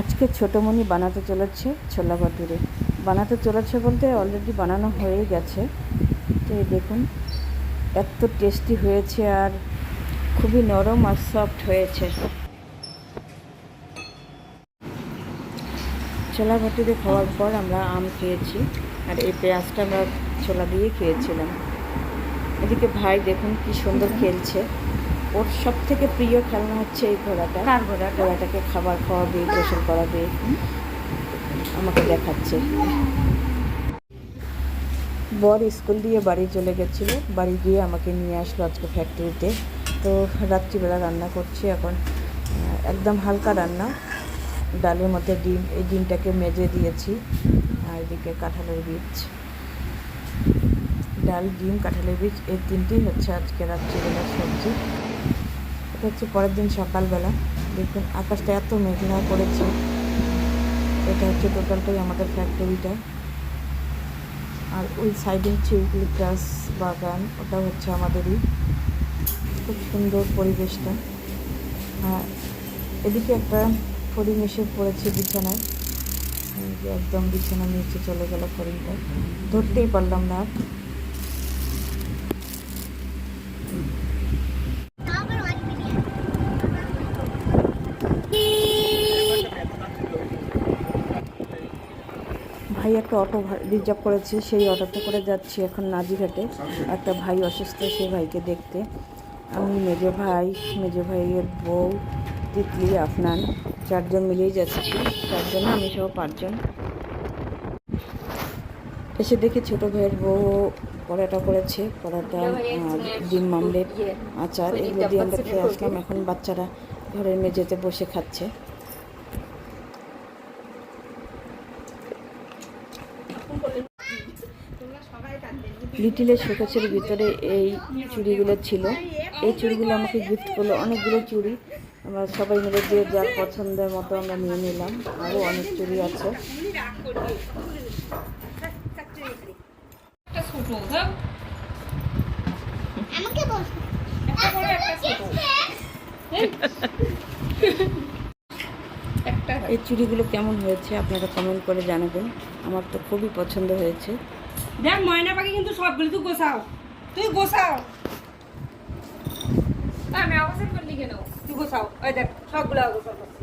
আজকে ছোটোমণি বানাতে চলেছে ছোলা ভাটুরে বানাতে চলেছে বলতে অলরেডি বানানো হয়ে গেছে। তো দেখুন, এত টেস্টি হয়েছে আর খুবই নরম আর সফট হয়েছে। ছোলা ভাটুরে খাওয়ার পর আমরা আম খেয়েছি আর এই পেঁয়াজটা আমরা ছোলা দিয়ে খেয়েছিলাম। এদিকে ভাই দেখুন কি সুন্দর খেলছে। ওর সব থেকে প্রিয় খেলনা হচ্ছে এই ঘোড়াটা। কার ঘোড়াটা? ঘোড়াটাকে খাবার খাওয়াবে গোসল করাবে। আমাকে দেখাচ্ছে। বর স্কুল দিয়ে বাড়ি চলে গেছিল। বাড়ি গিয়ে আমাকে নিয়ে আসলো আজকে ফ্যাক্টরিতে তো রাত্রিবেলা রান্না করছি এখন। একদম হালকা রান্না। ডালের মধ্যে ডিম এই ডিমটাকে মেজে দিয়েছি। আর এদিকে কাঁঠালের বীজ। ডাল ডিম কাঁঠালের বীজ এই তিনটেই হচ্ছে আজকে রাত্রিবেলার সবজি। এটা হচ্ছে পরের দিন সকালবেলা। দেখুন, আকাশটা এত মেঘলা করেছে। এটা হচ্ছে টোটালটাই আমাদের ফ্যাক্টরিটা। আর ওই সাইডে হচ্ছে ইউক্লিপটাস বাগান ওটা হচ্ছে আমাদেরই। খুব সুন্দর পরিবেশটা। আর এদিকে একটা ফড়িং এসে পড়েছে বিছানায়। একদম বিছানা নিচে চলে গেল ফড়িংটা ধরতেই পারলাম না আর। ভাই একটা অটো রিজার্ভ করেছি, সেই অটোতে করে যাচ্ছি এখন নাজিরহাটে। একটা ভাই অসুস্থ, সেই ভাইকে দেখতে। আমি, মেজো ভাই, মেজো ভাইয়ের বউ, তিতলি, আফনান, চারজন মিলেই যাচ্ছি। চারজন আমি সহ পাঁচজন। এসে দেখি ছোটো ভাইয়ের বউ পরোটা করেছে, পরোটা ডিম মামলেট আচার, এগুলো দিয়ে আমরা খেয়ে আসলাম। এখন বাচ্চারা ঘরের মেঝেতে বসে খাচ্ছে। লিটিলের শোকেসের ভিতরে এই চুড়িগুলো ছিল। এই চুড়িগুলো আমাকে গিফট করল। অনেকগুলো চুড়ি আমরা সবাই মিলে যে যার পছন্দের মতো আমরা নিয়ে নিলাম। আরও অনেক চুড়ি আছে। একটা ছোট ধর আমাকে বল। একটা বড় একটা ছোট। একটা এই চুড়িগুলো কেমন হয়েছে আপনারা কমেন্ট করে জানাবেন। আমার তো খুবই পছন্দ হয়েছে। দেখ ময়না পাখি কিন্তু সবগুলো তুই গোছাও। তুই গোছাও। আমি আওয়াজ করলি কেন তুই গোছাও। ওই দেখ সবগুলো গোছাও করছি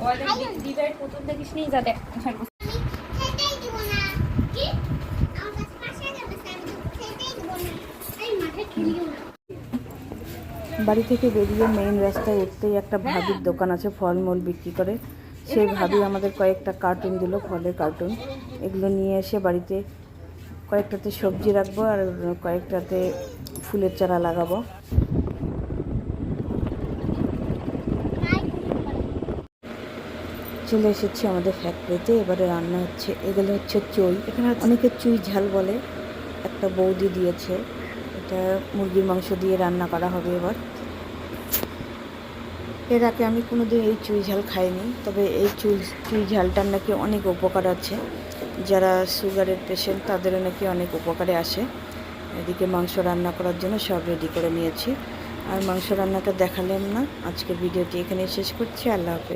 ওই দেখ দি- দিদার পুতুল দেখিস নি যা দেখ সব গোছাও। খেতেই দিব না। কি? আমার কাছে পাশে যাবে আমি তো খেতেই দিব না। এই মাঠে খেলিও না। বাড়ি থেকে বেরিয়ে মেইন রাস্তায় উঠতেই একটা ভাবির দোকান আছে ফলমূল বিক্রি করে। সেই ভাবি আমাদের কয়েকটা কার্টুন দিল ফলের কার্টুন এগুলো নিয়ে এসে বাড়িতে কয়েকটাতে সবজি রাখব আর কয়েকটাতে ফুলের চারা লাগাবো। চলে এসেছি আমাদের ফ্যাক্টরিতে এবারে রান্না হচ্ছে এগুলো হচ্ছে চুই। এখানে অনেকে চুই ঝাল বলে একটা বৌদি দিয়েছে। এটা মুরগির মাংস দিয়ে রান্না করা হবে এবার। এর আগে আমি কোনো দিন এই চুই ঝাল খাইনি, তবে এই চুই চুই ঝালটার নাকি অনেক উপকার আছে। যারা সুগারের পেশেন্ট তাদেরও নাকি অনেক উপকারে আসে। এদিকে মাংস রান্না করার জন্য সব রেডি করে নিয়েছি। আর মাংস রান্নাটা দেখালাম না। আজকের ভিডিওটি এখানে শেষ করছি। আল্লাহ হাফেজ।